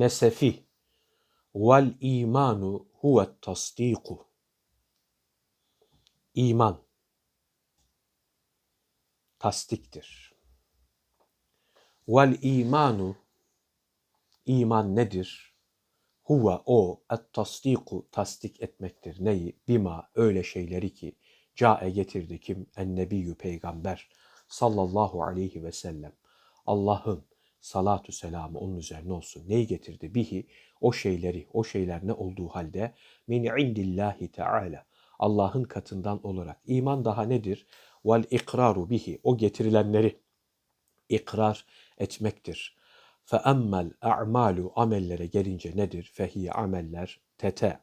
nesefi vel imanu huve tasdiku. İman tasdiktir. Vel imanu iman nedir? Huve o et tasdiku tasdik etmektir. Neyi? Bima öyle şeyleri ki cae getirdi kim? En peygamber sallallahu aleyhi ve sellem. Allah'ın salatu selamı onun üzerine olsun. Neyi getirdi? Bihi o şeyleri, o şeyler ne olduğu halde min indillahi teala. Allah'ın katından olarak. İman daha nedir? Vel ikraru bihi. O getirilenleri ikrar etmektir. Fe emmel a'malu amellere gelince nedir? Fehiye ameller tete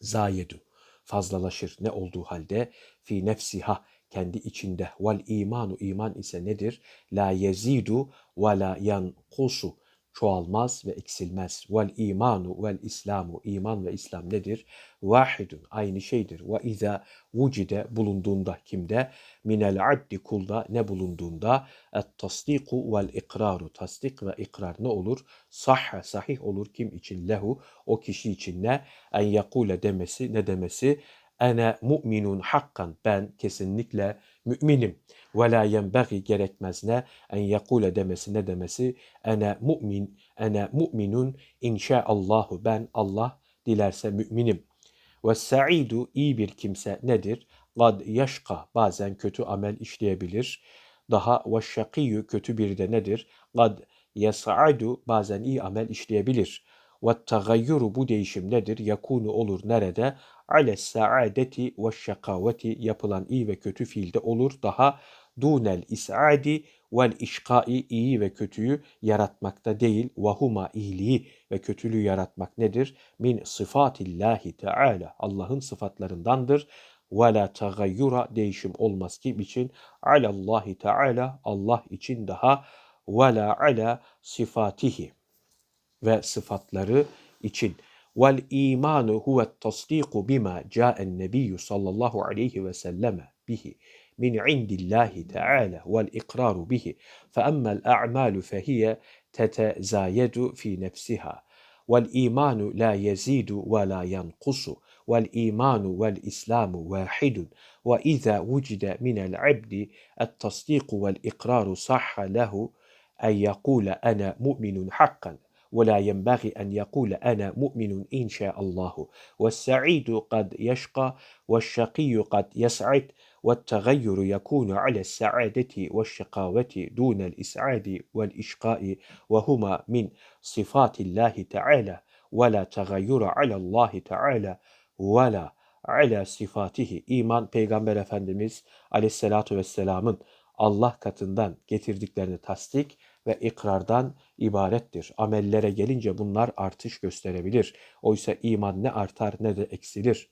zayedu fazlalaşır ne olduğu halde fi nefsiha kendi içinde vel imanu iman ise nedir? La yezidu ve la yankusu çoğalmaz ve eksilmez. Vel imanu vel islamu iman ve İslam nedir? Vahidun aynı şeydir. Ve izâ vucide bulunduğunda kimde? Minel abdi kulda ne bulunduğunda? Et tasdiku vel ikraru tasdik ve ikrar ne olur? Sahha sahih olur kim için lehu o kişi için ne? En yakule demesi ne demesi? Ene mu'minun hakkan ben kesinlikle müminim. Ve la yenbagi gerekmez ne en yakule demesi ne demesi ene mu'min ene mu'minun inşaallahu ben Allah dilerse müminim. Ve sa'idu iyi bir kimse nedir? Gad yaşka bazen kötü amel işleyebilir. Daha ve şakiyyu kötü bir de nedir? Gad yas'adu bazen iyi amel işleyebilir. Ve tagayyuru bu değişim nedir? Yakunu olur nerede? Ale saadeti ve şakaveti yapılan iyi ve kötü fiilde olur. Daha dunel is'adi vel işkai iyi ve kötüyü yaratmakta değil. Vahuma iyiliği ve kötülüğü yaratmak nedir? Min sıfatillahi teala Allah'ın sıfatlarındandır. Ve la tagayyura değişim olmaz ki için alallahi teala Allah için daha ve la ala sifatihi ve sıfatları için. Vel imanu huve tasdiku bima ca'en nebiyyü sallallahu aleyhi ve selleme bihi min indillahi teala vel ikraru bihi. Fe emmel a'malu fehiye tetezayedu fi nefsiha. La yezidu ve la yankusu. Vel imanu vel islamu vahidun. Ve izâ vucide minel abdi et tasdiku vel ikraru sahha lehu ولا ينبغي أن يقول أنا مؤمن إن شاء الله. والسعيد قد يشقى والشقي قد يسعد والتغير يكون على السعادة والشقاوة دون الإسعاد والإشقاء وهما من صفات الله تعالى. ولا تغير على الله تعالى ولا ala sifatihi iman peygamber efendimiz aleyhissalatu vesselamın Allah katından getirdiklerini tasdik ve ikrardan ibarettir. Amellere gelince bunlar artış gösterebilir. Oysa iman ne artar ne de eksilir.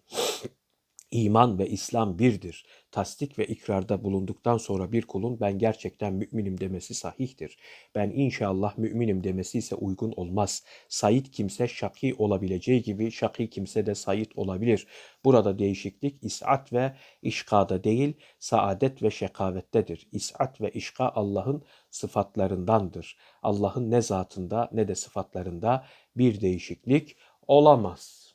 İman ve İslam birdir. Tasdik ve ikrarda bulunduktan sonra bir kulun ben gerçekten müminim demesi sahihtir. Ben inşallah müminim demesi ise uygun olmaz. Sayit kimse şaki olabileceği gibi şaki kimse de sayit olabilir. Burada değişiklik is'at ve işkada değil, saadet ve şekavettedir. İs'at ve işka Allah'ın sıfatlarındandır. Allah'ın ne zatında ne de sıfatlarında bir değişiklik olamaz.